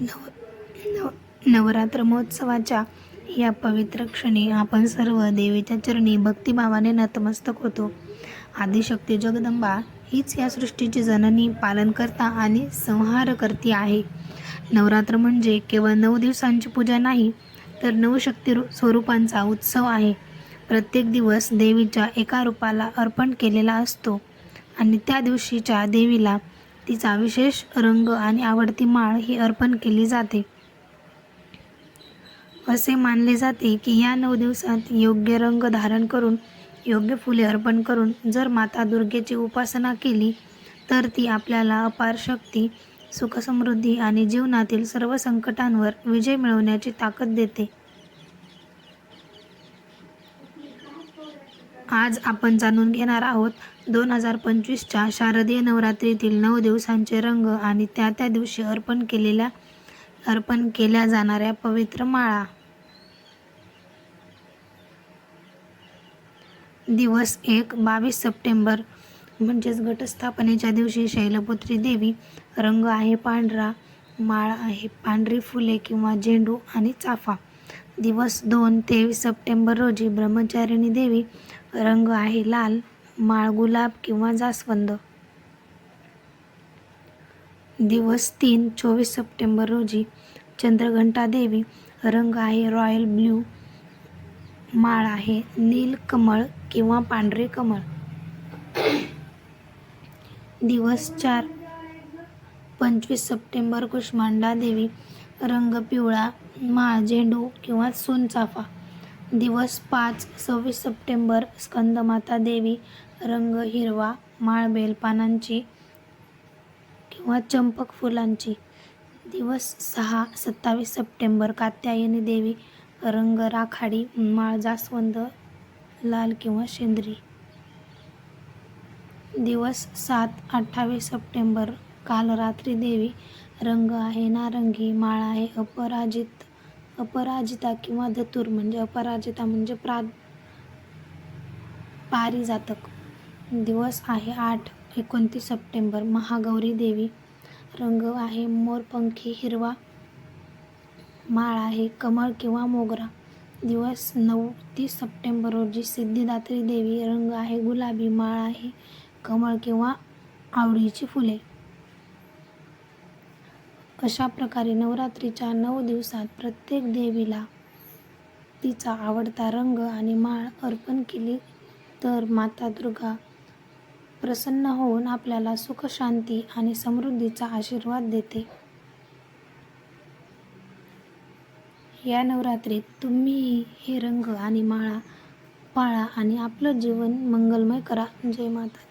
नव नव नवरात्र महोत्सवाच्या या पवित्र क्षणी आपण सर्व देवीच्या चरणी भक्तिभावाने नतमस्तक होतो. आदिशक्ती जगदंबा हीच या सृष्टीची जननी पालनकर्ता आणि संहारकर्ती आहे. नवरात्र म्हणजे केवळ नऊ दिवसांची पूजा नाही तर नऊ शक्ती स्वरूपांचा उत्सव आहे. प्रत्येक दिवस देवीच्या एका रूपाला अर्पण केलेला असतो आणि त्या दिवशीच्या देवीला तिचा विशेष रंग आणि आवडती माळ ही अर्पण केली जाते. असे मानले जाते की या नऊ दिवसात योग्य रंग धारण करून योग्य फुले अर्पण करून जर माता दुर्गेची उपासना केली तर ती आपल्याला अपार शक्ती सुखसमृद्धी आणि जीवनातील सर्व संकटांवर विजय मिळवण्याची ताकद देते. आज आपण जाणून घेणार आहोत दोन हजार पंचवीसच्या शारदीय नवरात्रीतील नऊ दिवसांचे रंग आणि त्या त्या दिवशी अर्पण केलेल्या अर्पण केल्या जाणाऱ्या पवित्र माळा. दिवस एक बावीस सप्टेंबर म्हणजेच घटस्थापनेच्या दिवशी शैलपुत्री देवी रंग आहे पांढरा माळ आहे पांढरी फुले किंवा झेंडू आणि चाफा. दिवस दोन तेवीस सप्टेंबर रोजी ब्रह्मचारिणी देवी रंग आहे लाल माळ गुलाब किंवा जास्वंद. दिवस तीन चोवीस सप्टेंबर रोजी चंद्रघंटा देवी रंग आहे रॉयल ब्ल्यू माळ आहे नील कमळ किंवा पांढरे कमळ. दिवस चार पंचवीस सप्टेंबर कुष्मांडा देवी रंग पिवळा माळ झेंडू किंवा सोनचाफा. दिवस पाच सव्वीस सप्टेंबर स्कंदमाता देवी रंग हिरवा माळ बेलपानांची किंवा चंपक फुलांची. दिवस सहा सत्तावीस सप्टेंबर कात्यायनी देवी रंग राखाडी माळ जास्वंद लाल किंवा शेंद्री दिवस सात अठ्ठावीस सप्टेंबर काल रात्री देवी रंग आहे नारंगी माळ आहे अपराजित. अपराजिता किंवा धतूर म्हणजे अपराजिता म्हणजे प्रा पारिजातक. दिवस आहे आठ एकोणतीस सप्टेंबर. महागौरी देवी. रंग आहे मोरपंखी हिरवा माळ आहे कमळ किंवा मोगरा. दिवस नऊ तीस सप्टेंबर रोजी सिद्धिदात्री देवी. रंग आहे गुलाबी माळ आहे कमळ किंवा आवडीची फुले. अशा प्रकारे नवरात्रीच्या नऊ दिवसात प्रत्येक देवीला तिचा आवडता रंग आणि माळ अर्पण केली तर माता दुर्गा प्रसन्न होऊन आपल्याला सुख शांती आणि समृद्धीचा आशीर्वाद देते. या नवरात्रीत तुम्हीही हे रंग आणि माळा पाळा आणि आपलं जीवन मंगलमय करा. जय माता